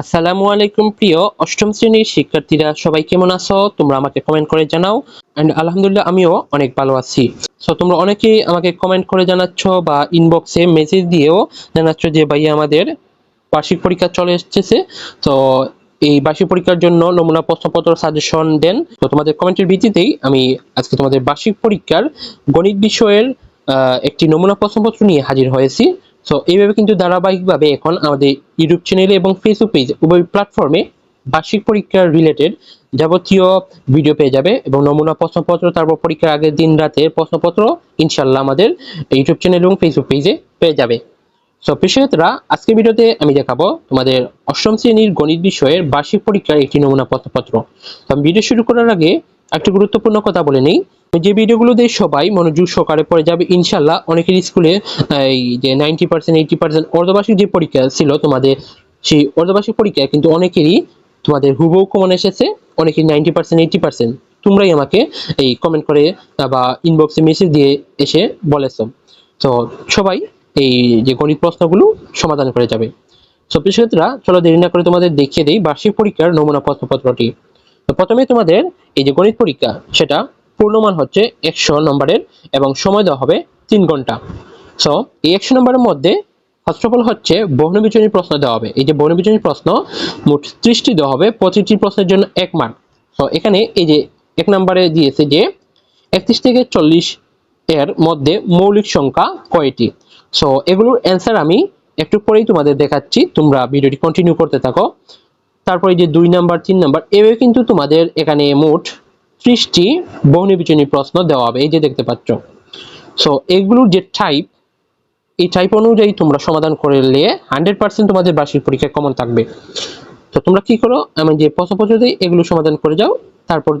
আসসালামু আলাইকুম প্রিয় অষ্টম শ্রেণির শিক্ষার্থীরা, সবাই কেমন আছো? তোমরা আমাকে কমেন্ট করে জানাও। এন্ড আলহামদুলিল্লাহ, আমিও অনেক ভালো আছি। সো তোমরা অনেকেই আমাকে কমেন্ট করে জানাচ্ছ বা ইনবক্সে মেসেজ দিয়েও জানাচ্ছ যে ভাইয়া আমাদের বার্ষিক পরীক্ষা চলে এসেছে। তো এই বার্ষিক পরীক্ষার জন্য নমুনা প্রশ্নপত্র সাজেশন দেন। তো তোমাদের কমেন্টের ভিত্তিতেই আমি আজকে তোমাদের বার্ষিক পরীক্ষার গণিত বিষয়ের একটি নমুনা প্রশ্নপত্র নিয়ে হাজির হয়েছি। সো এইভাবে কিন্তু ধারাবাহিকভাবে এখন আমাদের ইউটিউব চ্যানেলে এবং ফেসবুক পেজ উভয় প্ল্যাটফর্মে বার্ষিক পরীক্ষার রিলেটেড যাবতীয় ভিডিও পেয়ে যাবে এবং নমুনা প্রশ্নপত্র, তারপর পরীক্ষার আগের দিন রাতের প্রশ্নপত্র ইনশাল্লাহ আমাদের ইউটিউব চ্যানেল এবং ফেসবুক পেজে পেয়ে যাবে। সো প্রিয় আজকের ভিডিওতে আমি দেখাবো তোমাদের অষ্টম শ্রেণির গণিত বিষয়ের বার্ষিক পরীক্ষার একটি নমুনা প্রশ্নপত্র। তো ভিডিও শুরু করার আগে একটা গুরুত্বপূর্ণ কথা বলে নেই। যে ভিডিওগুলো দিয়ে সবাই মনোযোগ সহকারে পড়ে যাবে, ইনশাল্লাহ অনেকের স্কুলে, এই যে নাইনটি পার্সেন্ট এইটি পার্সেন্ট অর্ধবার্ষিক যে পরীক্ষা ছিল তোমাদের, সেই অর্ধবার্ষিক পরীক্ষা কিন্তু অনেকেরই তোমাদের হুবহু কমন এসেছে, অনেকের নাইনটি পার্সেন্ট এইটি পার্সেন্ট তোমরাই আমাকে এই কমেন্ট করে বা ইনবক্সে মেসেজ দিয়ে এসে বলেছ। তো সবাই এই যে গণিত প্রশ্নগুলো সমাধান করে যাবে। তো প্রিয়রা চলো দেরি না করে তোমাদের দেখিয়ে দেই বার্ষিক পরীক্ষার নমুনা প্রশ্নপত্রটি। তো প্রথমে তোমাদের এই যে গণিত পরীক্ষা, সেটা পূর্ণমান হচ্ছে একশো নম্বরের এবং সময় দেওয়া হবে তিন ঘণ্টা। সো এই একশো নম্বরের মধ্যে ফার্স্ট অফ অল হচ্ছে বহুনবিজনী প্রশ্ন দেওয়া হবে। এই যে বহুনবিজনী প্রশ্ন, মোট ত্রিশটি দেওয়া হবে প্রতিটি প্রশ্নের জন্য এক মার্ক তো এখানে এই যে এক নম্বরে দিয়েছে যে একত্রিশ থেকে চল্লিশ এর মধ্যে মৌলিক সংখ্যা কয়টি? সো এগুলোর অ্যান্সার আমি একটু পরেই তোমাদের দেখাচ্ছি। তোমরা ভিডিওটি কন্টিনিউ করতে থাকো। তারপরে যে দুই নাম্বার, তিন নাম্বার, এভাবে কিন্তু তোমাদের এখানে মোট ত্রিশটি বহুনির্বাচনী প্রশ্ন দেওয়া হবে, এই যে দেখতে পাচ্ছ। সো এগুলোর যে টাইপ এই টাইপ অনুযায়ী তোমরা সমাধান করে করলে হান্ড্রেড পার্সেন্ট তোমাদের বার্ষিক পরীক্ষায় কমন থাকবে। তো তোমরা কি করো? আমি যে প্রশ্নপত্র দিই, এগুলো সমাধান করে যাও। তারপর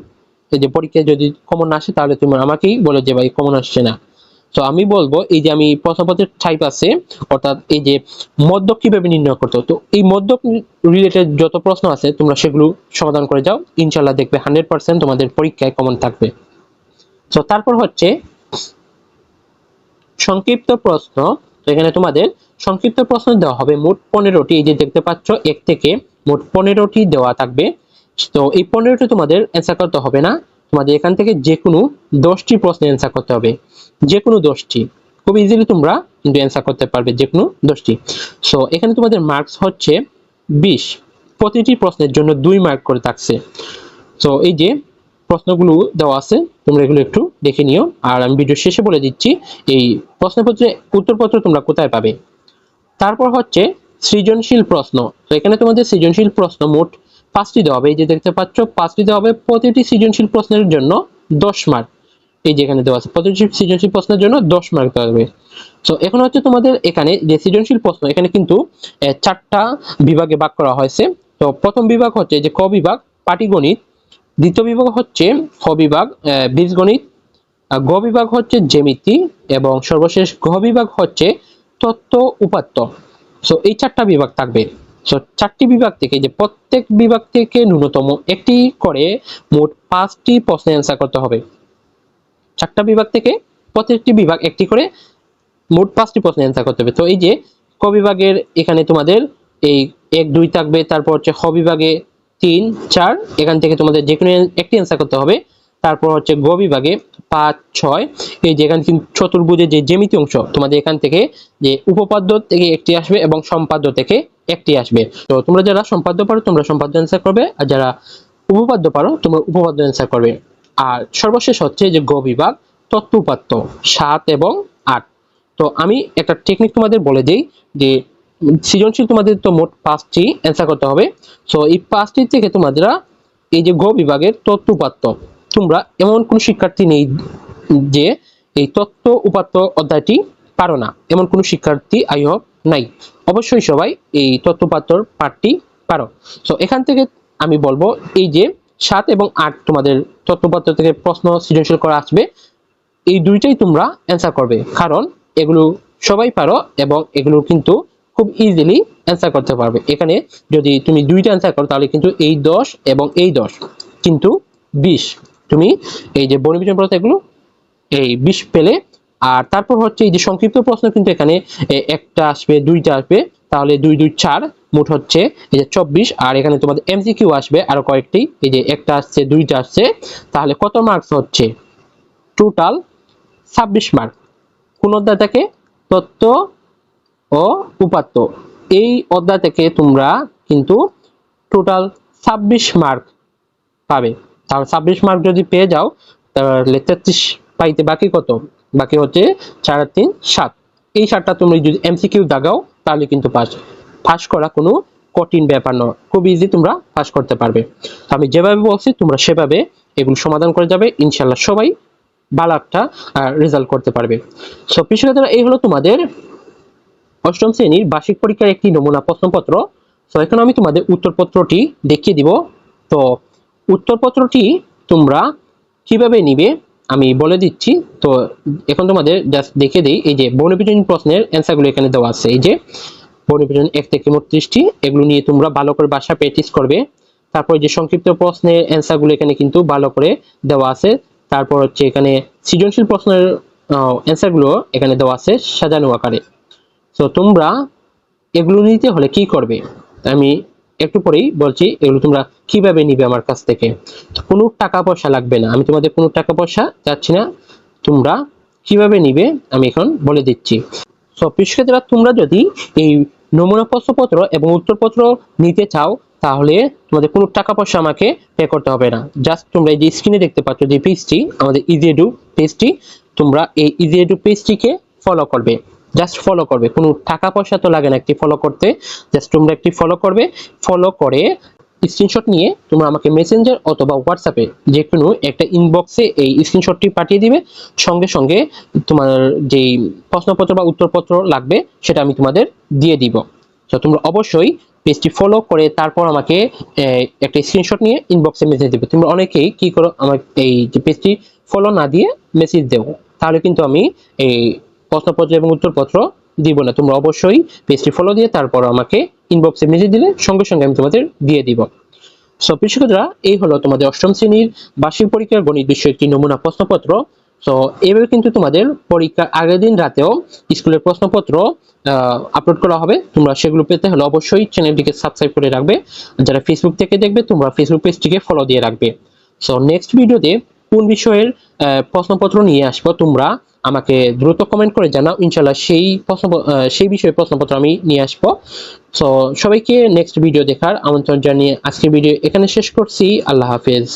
এই যে পরীক্ষায় যদি কমন আসে, তাহলে তুমি আমাকেই বলে যে ভাই কমন আসছে না। তো আমি বলব, এই যে আমি প্রশ্নপত্রের টাইপ আছে, অর্থাৎ এই যে মধ্যক কীভাবে নির্ণয় করতে তো এই মধ্যক রিলেটেড যত প্রশ্ন আছে, তোমরা সেগুলো সমাধান করে যাও। ইনশাল্লাহ দেখবে হান্ড্রেড পার্সেন্ট তোমাদের পরীক্ষায় কমন থাকবে। তো তারপর হচ্ছে সংক্ষিপ্ত প্রশ্ন। তো এখানে তোমাদের সংক্ষিপ্ত প্রশ্ন দেওয়া হবে মোট পনেরোটি। এই যে দেখতে পাচ্ছ, এক থেকে মোট পনেরোটি দেওয়া থাকবে। তো এই পনেরোটি তোমাদের অ্যান্সার করতে হবে না। তোমাদের এখান থেকে যে কোনো দশটি প্রশ্নের অ্যান্সার করতে হবে। যে কোনো দশটি। খুব ইজিলি তোমরা কিন্তু অ্যান্সার করতে পারবে যে কোনো দশটি। সো এখানে তোমাদের মার্কস হচ্ছে বিশ। প্রতিটি প্রশ্নের জন্য দুই মার্ক করে থাকছে। তো এই যে প্রশ্নগুলো দেওয়া আছে, তোমরা এগুলো একটু দেখে নিও। আর আমি ভিডিও শেষে বলে দিচ্ছি, এই প্রশ্নপত্রে উত্তরপত্র তোমরা কোথায় পাবে? তারপর হচ্ছে সৃজনশীল প্রশ্ন। তো এখানে তোমাদের সৃজনশীল প্রশ্ন মোট পাঁচটি দেওয়া হবে। এই যে দেখতে পাচ্ছ, পাঁচটি দেওয়া হবে প্রতিটি সৃজনশীল প্রশ্নের জন্য দশ মার্ক এই যে এখানে দেওয়া আছে, প্রতিটি সৃজনশীল প্রশ্নের জন্য দশ মার্ক দেওয়া হবে। তো এখন হচ্ছে তোমাদের এখানে যে সৃজনশীল প্রশ্ন, এখানে কিন্তু চারটা বিভাগে ভাগ করা হয়েছে। তো, প্রথম বিভাগ হচ্ছে যে ক বিভাগ, পাটিগণিত। দ্বিতীয় বিভাগ হচ্ছে খ বিভাগ বীজগণিত। গ বিভাগ হচ্ছে জ্যামিতি এবং সর্বশেষ ঘ বিভাগ হচ্ছে তত্ত্ব উপাত্ত। সো এই চারটা বিভাগ থাকবে। সো চারটি বিভাগ থেকে, যে প্রত্যেক বিভাগ থেকে ন্যূনতম একটি করে মোট পাঁচটি প্রশ্নের অ্যান্সার করতে হবে। চারটা বিভাগ থেকে প্রত্যেকটি বিভাগ একটি করে মোট পাঁচটি প্রশ্নের অ্যান্সার করতে হবে। তো এই যে ক বিভাগের এখানে তোমাদের এই এক, দুই থাকবে, তারপর হচ্ছে খ বিভাগে তিন, চার, এখান থেকে তোমাদের যে কোনো একটি অ্যান্সার করতে হবে। তারপর হচ্ছে গ বিভাগে পাঁচ, ছয়, এই যে এখানে কিন্তু চতুর্ভুজের যে জ্যামিতি অংশ, তোমাদের এখান থেকে যে উপপাদ্য থেকে একটি আসবে এবং সম্পাদ্য থেকে একটি আসবে। তো তোমরা যারা সম্পাদ্য পারো, তোমরা সম্পাদ্য অ্যান্সার করবে। আর যারা উপপাদ্য পারো, তোমরা উপপাদ্য অ্যান্সার করবে। আর সর্বশেষ হচ্ছে যে গ বিভাগ তত্ত্ব উপাত্ত সাত এবং আট। তো আমি একটা টেকনিক তোমাদের বলে দিই যে সৃজনশীল তোমাদের তো মোট পাঁচটি অ্যান্সার করতে হবে। সো এই পাঁচটি থেকে তোমাদের এই যে গ বিভাগের তত্ত্ব উপাত্ত তোমরা এমন কোন শিক্ষার্থী নেই যে এই তত্ত্ব উপাত্ত অধ্যায়টি পারো না। এমন কোনো শিক্ষার্থী আই হোপ নাই। অবশ্যই সবাই এই তত্ত্ব উপাত্তর পাঠটি পারো। সো এখান থেকে আমি বলব, এই যে সাত এবং আট তোমাদের তত্ত্ব উপাত্ত থেকে প্রশ্ন সৃজনশীল করা আসবে, এই দুইটাই তোমরা অ্যান্সার করবে। কারণ এগুলো সবাই পারো এবং এগুলো কিন্তু খুব ইজিলি অ্যান্সার করতে পারবে। এখানে যদি তুমি দুইটা অ্যান্সার করো, তাহলে কিন্তু এই দশ এবং এই দশ। কিন্তু বিশ, তুমি এই যে বনবিজন প্রশ্ন এগুলো, এই বিশ পেলে আর তারপর হচ্ছে এই যে সংক্ষিপ্ত প্রশ্ন কিন্তু এখানে একটা আসবে, দুইটা আসবে, তাহলে দুই দুই, চার, মোট হচ্ছে এই যে চব্বিশ, আর এখানে তোমাদের এমসিকিউ আসবে, আরও কয়েকটি, এই যে একটা আসছে, দুইটা আসছে, তাহলে কত মার্কস হচ্ছে? টোটাল ছাব্বিশ মার্ক কোন অধ্যায় থেকে? তত্ত্ব ও উপাত্ত। এই অধ্যায় থেকে তোমরা কিন্তু টোটাল ছাব্বিশ মার্ক পাবে। তাহলে ছাব্বিশ মার্ক যদি পেয়ে যাও, তাহলে তেত্রিশ পাইতে বাকি কত? বাকি হচ্ছে চার, তিন, সাত। এই সাতটা তুমি যদি এমসিকিউ দাগাও, তাহলে কিন্তু পাস পাস করা কোনো কঠিন ব্যাপার নয়। খুব ইজি তোমরা পাস করতে পারবে। তো আমি যেভাবে বলছি, তোমরা সেভাবে এগুলো সমাধান করে যাবে। ইনশাল্লাহ সবাই ভালো একটা রেজাল্ট করতে পারবে। সো পিছনে তারা এই হলো তোমাদের অষ্টম শ্রেণির বার্ষিক পরীক্ষার একটি নমুনা প্রশ্নপত্র। তো এখন আমি তোমাদের উত্তরপত্রটি দেখিয়ে দিব। তো, উত্তরপত্রটি তোমরা কীভাবে নিবে? আমি বলে দিচ্ছি, তো এখন তোমাদের জাস্ট দেখে দিই, এই যে বর্ণবিজন প্রশ্নের অ্যান্সারগুলো এখানে দেওয়া আছে। এই যে বর্ণবিজন এক থেকে উনত্রিশটি, এগুলো নিয়ে তোমরা ভালো করে বাসা প্র্যাকটিস করবে। তারপর যে সংক্ষিপ্ত প্রশ্নের অ্যান্সারগুলো এখানে কিন্তু ভালো করে দেওয়া আছে। তারপর হচ্ছে এখানে সৃজনশীল প্রশ্নের অ্যান্সারগুলো এখানে দেওয়া আছে সাজানো আকারে। তো তোমরা এগুলো নিতে হলে কি করবে? আমি একটু পরেই বলছি, এগুলো তোমরা কীভাবে নিবে আমার কাছ থেকে? কোনো টাকা পয়সা লাগবে না। আমি তোমাদের কোনো টাকা পয়সা চাচ্ছি না। তোমরা কীভাবে নিবে? আমি এখন বলে দিচ্ছি। সো শিক্ষার্থীরা তোমরা যদি এই নমুনা প্রশ্নপত্র এবং উত্তরপত্র নিতে চাও, তাহলে তোমাদের কোনো টাকা পয়সা আমাকে পে করতে হবে না। জাস্ট তোমরা এই যে স্ক্রিনে দেখতে পাচ্ছ যে পেজটি আমাদের ইজিএডু পেজটি তোমরা এই ইজিএডু পেজটিকে ফলো করবে। জাস্ট ফলো করবে। কোনো টাকা পয়সা তো লাগে না একটি ফলো করতে। জাস্ট তোমরা একটি ফলো করবে। ফলো করে স্ক্রিনশট নিয়ে তোমরা আমাকে মেসেঞ্জার অথবা হোয়াটসঅ্যাপে যে কোনো একটা ইনবক্সে এই স্ক্রিনশটটি পাঠিয়ে দিবে। সঙ্গে সঙ্গে তোমার যেই প্রশ্নপত্র বা উত্তরপত্র লাগবে, সেটা আমি তোমাদের দিয়ে দিব। তো তোমরা অবশ্যই পেজটি ফলো করে তারপর আমাকে একটা স্ক্রিনশট নিয়ে ইনবক্সে মেসেজ দেবে। তোমরা অনেকেই কি করো আমার এই যে পেজটি ফলো না দিয়ে মেসেজ দেবো তাহলে কিন্তু আমি এই প্রশ্নপত্র এবং উত্তরপত্র দিব না। তোমরা অবশ্যই পেজটি ফলো দিয়ে তারপর আমাকে ইনবক্সে মেসেজ দিলে সঙ্গে সঙ্গে আমি তোমাদের দিয়ে দিব। সো শিক্ষকরা এই হলো তোমাদের অষ্টম শ্রেণির বার্ষিক পরীক্ষার গণিত বিষয় একটি নমুনা প্রশ্নপত্র। তো এভাবে কিন্তু তোমাদের পরীক্ষার আগের দিন রাতেও স্কুলের প্রশ্নপত্র আপলোড করা হবে। তোমরা সেগুলো পেতে হলে অবশ্যই চ্যানেলটিকে সাবস্ক্রাইব করে রাখবে। যারা ফেসবুক থেকে দেখবে, তোমরা ফেসবুক পেজটিকে ফলো দিয়ে রাখবে। সো নেক্সট ভিডিওতে কোন বিষয়ের প্রশ্নপত্র নিয়ে আসব তোমরা, আমাকে দ্রুত কমেন্ট করে জানাও ইনশাল্লাহ সেই প্রশ্ন সেই বিষয়ে প্রশ্নপত্র আমি নিয়ে আসব। সো সবাইকে নেক্সট ভিডিও দেখার আমন্ত্রণ জানিয়ে আজকের ভিডিও এখানে শেষ করছি, আল্লাহ হাফেজ।